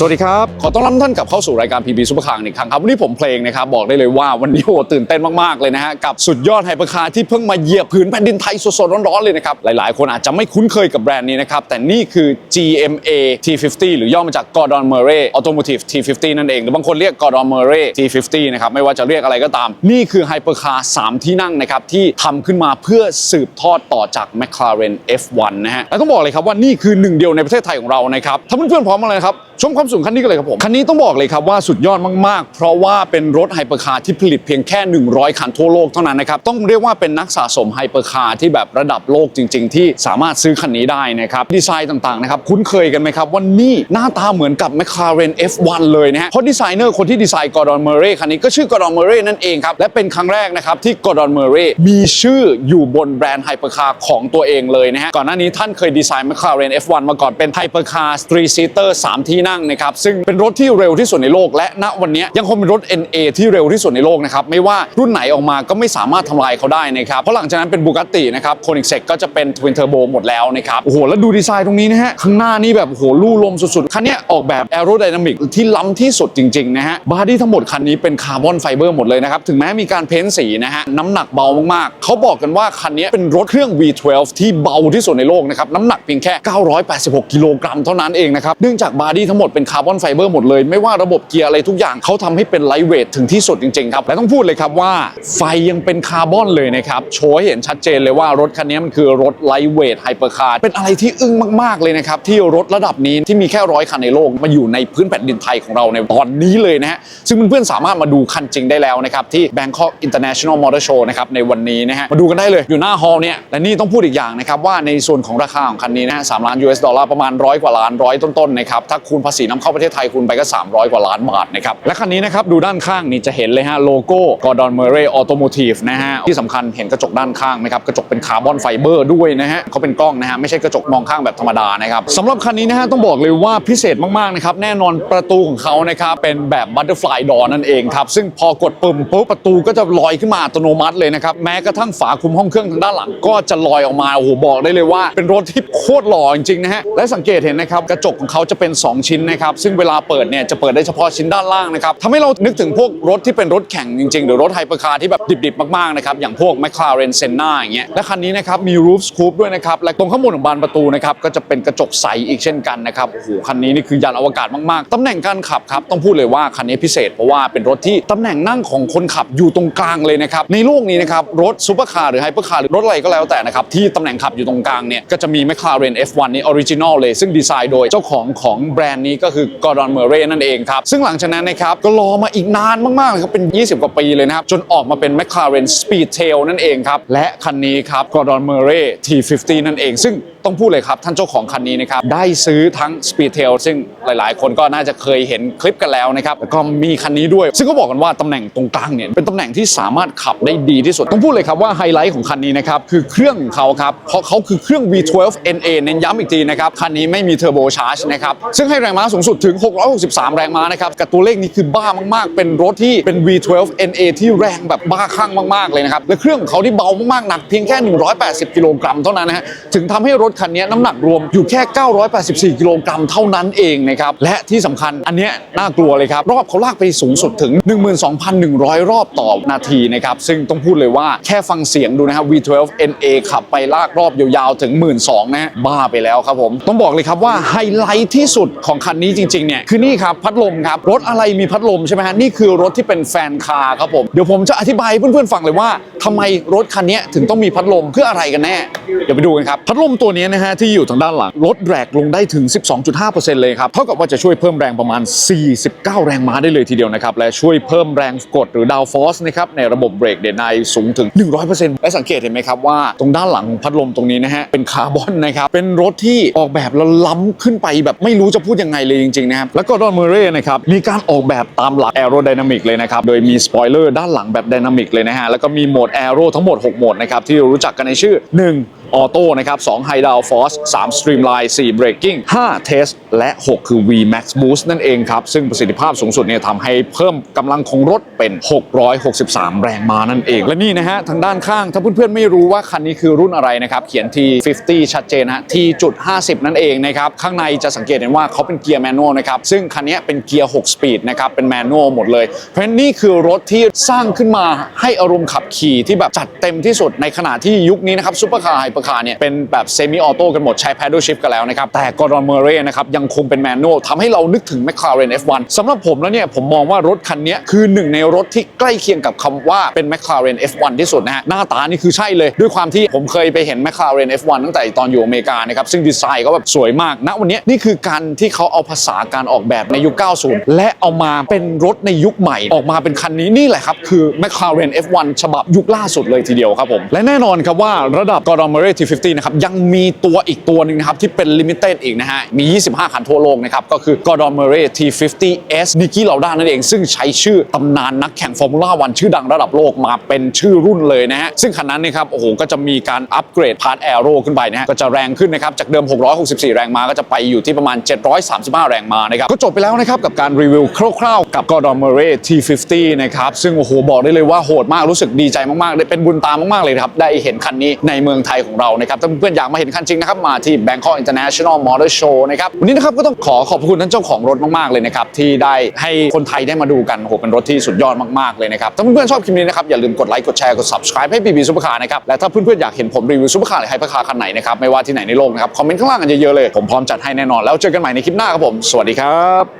สวัสดีครับ ขอต้อนรับท่านกลับเข้าสู่รายการ PB ซุปเปอร์คาร์อีกครั้งครับ วันนี้ผมเพลงนะครับ บอกได้เลยว่าวันนี้โอ้ตื่นเต้นมาก ๆ เลยนะฮะ กับสุดยอดไฮเปอร์คาร์ที่เพิ่งมาเหยียบผืนแผ่นดินไทยสด ๆ ร้อน ๆ เลยนะครับ หลาย ๆ คนอาจจะไม่คุ้นเคยกับแบรนด์นี้นะครับ แต่นี่คือ GMA T50 หรือย่อมาจาก Gordon Murray Automotive T50 นั่นเอง หรือบางคนเรียก Gordon Murray T50 นะครับไม่ว่าจะเรียกอะไรก็ตาม นี่คือไฮเปอร์คาร์3ที่นั่งนะครับที่ทำขึ้นมาเพื่อสืบทอดต่อจาก McLaren F1 นะฮะและต้องบอกเลยครับว่านี่คือหนึ่งเดียวในประเทศไทยของเรานะครับถ้าเพื่อนๆพร้อมมาเลยครับชมความสูงคันนี้กันเลยครับผม คันนี้ต้องบอกเลยครับว่าสุดยอดมากๆ เพราะว่าเป็นรถไฮเปอร์คาร์ที่ผลิตเพียงแค่ 100 คันทั่วโลกเท่านั้นนะครับ ต้องเรียกว่าเป็นนักสะสมไฮเปอร์คาร์ที่แบบระดับโลกจริง ๆ ที่สามารถซื้อคันนี้ได้นะครับ ดีไซน์ต่างๆนะครับคุ้นเคยกันไหมครับว่านี่หน้าตาเหมือนกับ McLaren F1 เลยนะฮะเพราะดีไซเนอร์คนที่ดีไซน์ Gordon Murray คันนี้ก็ชื่อ Gordon Murray นั่นเองครับและเป็นครั้งแรกนะครับที่ Gordon Murray มีชื่ออยู่บนแบรนด์ไฮเปอร์คาร์ของตัวเองเลยนะฮะก่อนหน้านี้ท่านเคยดีไซน์ McLaren F1 มาก่อนเป็นไฮเปอร์คาร์3 seater 3ที่นั่งนะครับซึ่งเป็นรถที่เร็วที่สุดในโลก และณวันนี้ยังคงเป็นรถ NA ที่เร็วที่สุดในโลกนะครับไม่ว่ารุ่นไหนออกมาก็ไม่สามารถทำลายเขาได้นะครับเพราะหลังจากนั้นเป็นบูกัตตินะครับโคนิกเซกก็จะเป็น Twin Turbo หมดแล้วนะครับโอ้โหแล้วดูดีไซน์ตรงนี้นะฮะข้างหน้านี่แบบโอ้โหลู่ลมสุดๆคันนี้ออกแบบ a อโร d y นามิกที่ล้ำที่สุดจริงๆนะฮะบอดี้ทั้งหมดคันนี้เป็นคาร์บอนไฟเบอร์หมดเลยนะครับถึงแม้มีการเพ้นสีนะฮะน้ำหนักเบามากๆเขาบอกกันว่าคันนี้เป็นรถเครื่อง V12 ที่เบาที่สุดในโลกนะครับน้ำหนักเพียงแค่ 986 กิโลกรัมเท่านั้นเองนะครับเนื่องจากบอดี้ทั้งหมดเป็นคาร์บอนไฟเบอร์หมดเลย ไม่ว่าระบบเกียร์อะไรทุกอย่างเขาทำให้เป็นไลท์เวทถึงที่สุดจริงๆครับและต้องพูดเลยครับว่าไฟยังเป็นคาร์บอนเลยนะครับโชว์ให้เห็นชัดเจนเลยว่ารถคันนี้มันคือรถไลท์เวทไฮเปอร์คาร์เป็นอะไรที่อึ้งมากๆเลยนะครับที่รถระดับนี้ที่มีแค่ร้อยคันในโลกมาอยู่ในพื้นแผ่นดินไทยของเราในตอนนี้เลยนะฮะซึ่งเพื่อนๆสามารถมาดูคันจริงได้แล้วนะครับที่ Bangkok International Motor Show นะครับในวันนี้นะฮะมาดูกันได้เลยอยู่หน้าฮอลล์เนี่ยและนี่ต้องพูดอีกอย่างนะครับว่าในส่วนของราคาของคันนี้นะฮะสามล้าน US ดอลลาร์ประมาณร้อยกว่าล้านร้อยต้นๆนะครับถ้าคูณภาษีนำเข้าประเทศไทยคูณไปก็ 300 กว่าล้านบาทนะครับ และคันนี้นะครับดูด้านข้างนี่จะเห็นเลยฮะโลโก้ Gordon Murray Automotive นะฮะที่สำคัญเห็นกระจกด้านข้างไหมครับกระจกเป็นคาร์บอนไฟเบอร์ด้วยนะฮะเขาเป็นกล้องนะฮะไม่ใช่กระจกมองข้างแบบธรรมดานะครับสำหรับคันนี้นะฮะต้องบอกเลยว่าพิเศษมากๆนะครับแน่นอนประตูของเขานะครับเป็นแบบ Butterfly Door นั่นเองครับซึ่งพอกดปุ่มปุ๊บประตูก็จะลอยขึ้นมาอัตโนมัติเลยนะครับแม้กระทั่งฝาคลุมห้องเครื่องทางด้านหลังก็จะลอยออกมาโอ้โหบอกได้เลยว่า เป็นรถที่โคตรหล่อจริงๆนะฮะและสังเกตเห็นนะครับกระจกของเขาจะเป็น 2 ชิ้นนะครับซึ่งเวลาเปิดเนี่ยจะเปิดได้เฉพาะชิ้นด้านล่างนะครับทำให้เรานึกถึงพวกรถที่เป็นรถแข่งจริงๆ หรือรถไฮเปอร์คาร์ที่แบบดิบๆ มากๆนะครับอย่างพวก McLaren Senna อย่างเงี้ยและคันนี้นะครับมี roof scoop ด้วยนะครับและตรงข้างบนของบานประตูนะครับก็จะเป็นกระจกใสอีกเช่นกันนะครับโอ้โหคันนี้นี่คือยานอวกาศมากๆตำแหน่งการขับครับต้องพูดเลยว่าคันนี้พิเศษเพราะว่าเป็นรถที่ตำแหน่งนั่งของคนขับอยู่ตรงกลางเลยนะครับในโลกนี้นะครับรถซูเปอร์คาร์หรือไฮเปอร์คาร์หรือรถอะไรก็แล้วแต่นะครับที่ตำแหน่งขับอยู่ตรงกลางเนี่ยก็จะมี McLaren F1 นี่ออริจินอลเลยซึ่งดีไซน์โดยเจ้าของของแบรนด์นี้ก็คืก็อดเมอร์เรย์นั่นเองครับ ซึ่งหลังจากนั้นนะครับก็รอมาอีกนานมากๆเลยครับเป็น 20 กว่าปีเลยนะครับ จนออกมาเป็น McLaren Speedtail นั่นเองครับ และคันนี้ครับกอดเมอร์เรย์ T50 นั่นเองซึ่ง ต้องพูดเลยครับ ท่านเจ้าของคันนี้นะครับ ได้ซื้อทั้ง Speedtail ซึ่งหลายๆ คนก็น่าจะเคยเห็นคลิปกันแล้วนะครับแล้วก็มีคันนี้ด้วย ซึ่งก็บอกกันว่าตำแหน่งตรงกลางเนี่ยเป็นตำแหน่งที่สามารถขับได้ดีที่สุด ต้องพูดเลยครับว่าไฮไลท์ของคันนี้นะครับคือเครื่องของเขาครับเพราะเขาคือเครื่อง V12 NA เน้นย้ำอีกทีนะครับคันนี้ไม่มีเทอร์โบชาร์จนะครับซึ่งให้แรงม้าสูงสุดถึง 663 แรงม้านะครับกับตัวเลขนี้คือบ้ามากๆ เป็นรถที่เป็น V12 NA ที่แรงแบบบ้าคลั่งมากๆเลยนะครับและเครื่องของเขาที่เบามากๆหนักเพียงแค่ 180 กิโลกรัมเท่านั้นนะฮะถึงทำให้รถคันนี้น้ำหนักรวมอยู่แค่ 984 กิโลกรัมเท่านั้นเองนะครับ และที่สำคัญอันนี้น่ากลัวเลยครับ รอบเขาลากไปสูงสุดถึง 12,100 รอบต่อนาทีนะครับ ซึ่งต้องพูดเลยว่าแค่ฟังเสียงดูนะครับ V12 NA ขับไปลากรอบยาวๆ ถึง 1 2 0 0 0นะบ้าไปแล้วครับผม ต้องบอกเลยครับว่าไฮไลท์ที่สุดของคันนี้จริงๆเนี่ยคือนี่ครับพัดลมครับรถอะไรมีพัดลมใช่ไหมฮะนี่คือรถที่เป็นแฟนคาร์ครับผมเดี๋ยวผมจะอธิบายให้เพื่อนๆฟังเลยว่าทำไมรถคันนี้ถึงต้องมีพัดลมเพื่ออะไรกันแน่เดี๋ยวไปดูกันครับพัดลมตัวนี้นะฮะที่อยู่ทางด้านหลังลดแรงลงได้ถึง 12.5%เลยครับเท่ากับว่าจะช่วยเพิ่มแรงประมาณ 49 แรงม้าได้เลยทีเดียวนะครับและช่วยเพิ่มแรงกดหรือดาวฟอสนะครับในระบบเบรกเดนไนสูงถึง 100%และสังเกตเห็นไหมครับว่าตรงด้านหลังของพัดลมตรงนี้นะฮะเป็นคาร์บอนนะครับเป็นรถที่ออกแบบแล้วล้ำขึ้นไปแบบไม่รู้จะพูดยังไงเลยจริงๆนะครับแล้วก็ดอนเมเร่นะครับมีการออกแบบตามหลักแอโรไดนามิกเลยนะครับโดยมีสปอยเลอร์ด้านหลังแบบไดนามิกเลยนะฮะแล้วก็มีโหมดแอโรทั้งหมด 6 โหมดนะครับที่เรารู้จักกันในชื่อ 1ออโต้นะครับ2 High Down Force 3 Streamline 4 Braking 5 Test และ 6 คือ V Max Boost นั่นเองครับ ซึ่งประสิทธิภาพสูงสุดเนี่ยทำให้เพิ่มกำลังของรถเป็น 663 แรงม้านั่นเอง และนี่นะฮะ ทางด้านข้าง ถ้าเพื่อนๆไม่รู้ว่าคันนี้คือรุ่นอะไรนะครับ เขียน T50 ชัดเจนนะฮะ T.50 นั่นเองนะครับ ข้างในจะสังเกตเห็นว่าเขาเป็นเกียร์แมนนวลนะครับ ซึ่งคันนี้เป็นเกียร์6สปีดนะครับเป็นแมนนวลหมดเลย เพราะฉะนั้นนี่คือรถที่สร้างขึ้นมาให้อารมณ์ขับขี่ที่แบบจัดเต็มที่สุดในขณะที่ยุคนี้นะครับซุปเปอร์คาร์ไฮเปอร์คาร์เนี่ยเป็นแบบเซมิออโต้กันหมดใช้ paddle shift กันแล้วนะครับ แต่กอร์ดอนเมเร่นะครับยังคงเป็นแมนนวลทำให้เรานึกถึง McLaren F1 สำหรับผมแล้วเนี่ยผมมองว่ารถคันนี้คือหนึ่งในรถที่ใกล้เคียงกับคำว่าเป็น McLaren F1 ที่สุดนะฮะหน้าตานี่คือใช่เลย ด้วยความที่ผมเคยไปเห็น McLaren F1 ตั้งแต่ตอนอยู่อเมริกานะครับซึ่งดีไซน์ก็แบบสวยมากณวันนี้นี่คือการที่เขาเอาภาษาการออกแบบในยุค 90 และเอามาเป็นรถในยุคใหม่ ออกมาเป็นคันนี้นี่แหละครับคือ McLaren F1 ฉบับยุคล่าสุดเลยทีเดียวครับผมและแน่นอนครับว่าระดับ Gordon Murray T50 น T50 นะครับ ยังมีตัวอีกตัวหนึ่งนะครับ ที่เป็น Limited อีกนะฮะ มี 25 คันทั่วโลกนะครับ ก็คือ Gordon Murray T50S Niki Lauda นั่นเอง ซึ่งใช้ชื่อตำนานนักแข่งฟอร์มูล่าวันชื่อดังระดับโลกมาเป็นชื่อรุ่นเลยนะฮะ ซึ่งคันนั้นนะครับ โอ้โห ก็จะมีการอัปเกรดพาร์ทแอโร่ขึ้นไปนะฮะ ก็จะแรงขึ้นนะครับ จากเดิม 664 แรงม้าก็จะไปอยู่ที่ประมาณ 735 แรงม้านะครับ ก็จบไปแล้วนะครับกับการรีวิวคร่าวๆกับ Gordon Murray T50 นะครับซึ่งโอ้โหบอกได้เลยว่าโหดมากรู้สึกดีใจมากๆเลยเป็นบุญตามากๆเลยครับได้เห็นคันนี้ในเมืองไทยของเรานะครับถ้าเพื่อนๆอยากมาเห็นคันจริงนะครับมาที่ Bangkok International Motor Show นะครับวันนี้นะครับก็ต้องขอขอบคุณท่านเจ้าของรถมากๆเลยนะครับที่ได้ให้คนไทยได้มาดูกันโอ้โหเป็นรถที่สุดยอดมากๆเลยนะครับถ้าเพื่อนๆชอบคลิปนี้นะครับอย่าลืมกดไลค์กดแชร์กด subscribe ให้ BB Supercar นะครับและถ้าเพื่อนๆอยากเห็นผมรีวิวซุปเปอร์คาร์หรือไฮเปอร์คาร์คันไหนนะครับไม่ว่าที่ไหนในโลกนะครับคอมเมนต์ข้างล่างกันเยอะๆเลยผมพร้อมจัดให้แน่นอนแล้วเจอกันใหม่ในคลิปหน้าครับผมสวัสดีครับ